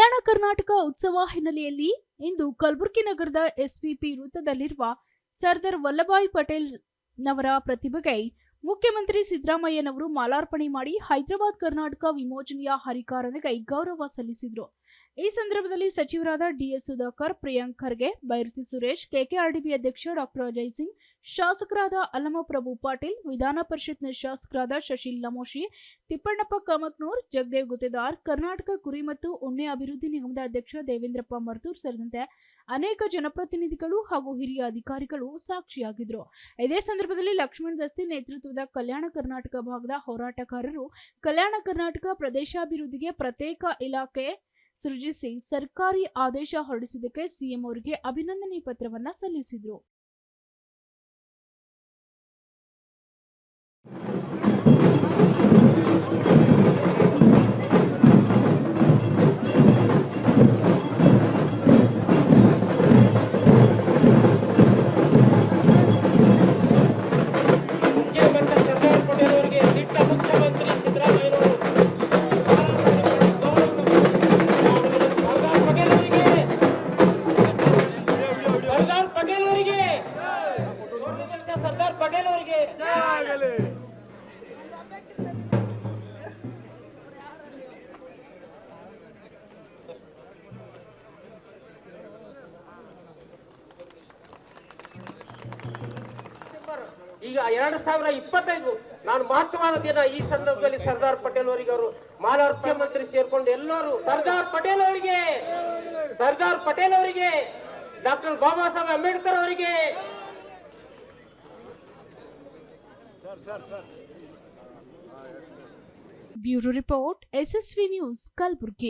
ಕರ್ನಾಟಕ ಉತ್ಸವ ಹಿನ್ನೆಲೆಯಲ್ಲಿ ಇಂದು ಕಲಬುರಗಿ ನಗರದ ಎಸ್ಪಿಪಿ ವೃತ್ತದಲ್ಲಿರುವ ಸರ್ದಾರ್ ವಲ್ಲಭಾಯ್ ಪಟೇಲ್ ನವರ ಪ್ರತಿಭೆಗೆ ಮುಖ್ಯಮಂತ್ರಿ ಸಿದ್ದರಾಮಯ್ಯನವರು ಮಾಲಾರ್ಪಣೆ ಮಾಡಿ ಹೈದರಾಬಾದ್ ಕರ್ನಾಟಕ ವಿಮೋಚನೆಯ ಹರಿಕಾರನಿಗೆ ಗೌರವ ಸಲ್ಲಿಸಿದರು. ಈ ಸಂದರ್ಭದಲ್ಲಿ ಸಚಿವರಾದ ಡಿಎಸ್ ಸುಧಾಕರ್, ಪ್ರಿಯಾಂಕ್ ಖರ್ಗೆ, ಬೈರತಿ ಸುರೇಶ್ ಕೆಕೆಆರ್ಡಿಬಿ ಅಧ್ಯಕ್ಷ ಡಾಕ್ಟರ್ ಅಜಯ್ ಸಿಂಗ್, ಶಾಸಕರಾದ ಅಲ್ಲಮಪ್ರಭು ಪಾಟೀಲ್, ವಿಧಾನ ಪರಿಷತ್ನ ಶಾಸಕರಾದ ಶಶಿಲ್ ಲಮೋಶಿ ತಿಪ್ಪಣ್ಣಪ್ಪ ಕಮಕ್ನೂರ್, ಜಗದೇವ್ ಗುತ್ತೇದಾರ್, ಕರ್ನಾಟಕ ಕುರಿ ಮತ್ತು ಉಣ್ಣೆ ಅಭಿವೃದ್ಧಿ ನಿಗಮದ ಅಧ್ಯಕ್ಷ ದೇವೇಂದ್ರಪ್ಪ ಮರ್ತೂರ್ ಸೇರಿದಂತೆ ಅನೇಕ ಜನಪ್ರತಿನಿಧಿಗಳು ಹಾಗೂ ಹಿರಿಯ ಅಧಿಕಾರಿಗಳು ಸಾಕ್ಷಿಯಾಗಿದ್ದರು ಇದೇ ಸಂದರ್ಭದಲ್ಲಿ ಲಕ್ಷ್ಮಣ್ ದಸ್ತಿ ನೇತೃತ್ವದ ಕಲ್ಯಾಣ ಕರ್ನಾಟಕ ಭಾಗದ ಹೋರಾಟಗಾರರು ಕಲ್ಯಾಣ ಕರ್ನಾಟಕ ಪ್ರದೇಶಾಭಿವೃದ್ಧಿಗೆ ಪ್ರತ್ಯೇಕ ಇಲಾಖೆ ಸೃಜಿಸಿ ಸರ್ಕಾರಿ ಆದೇಶ ಹೊರಡಿಸಿದ್ದಕ್ಕೆ ಸಿಎಂ ಅವರಿಗೆ ಅಭಿನಂದನೆ ಪತ್ರವನ್ನ ಸಲ್ಲಿಸಿದರು. ಸರ್ದಾರ್ ಪಟೇಲ್ ಅವರಿಗೆ. ಈಗ ಎರಡ್ ಸಾವಿರ ಇಪ್ಪತ್ತೈದು ನಾನು ಮಹತ್ವವಾದ ದಿನ ಈ ಸಂದರ್ಭದಲ್ಲಿ ಸರ್ದಾರ್ ಪಟೇಲ್ ಅವರಿಗೆ ಅವರು ಮಾಲಾರ್ಪಣೆ ಮುಖ್ಯಮಂತ್ರಿ ಸೇರ್ಕೊಂಡು ಎಲ್ಲರೂ ಸರ್ದಾರ್ ಪಟೇಲ್ ಅವರಿಗೆ, ಸರ್ದಾರ್ ಪಟೇಲ್ ಅವರಿಗೆ, ಡಾಕ್ಟರ್ ಬಾಬಾ ಸಾಹೇಬ್ ಅಂಬೇಡ್ಕರ್ ಅವರಿಗೆ bureau report SSV news Kalaburagi.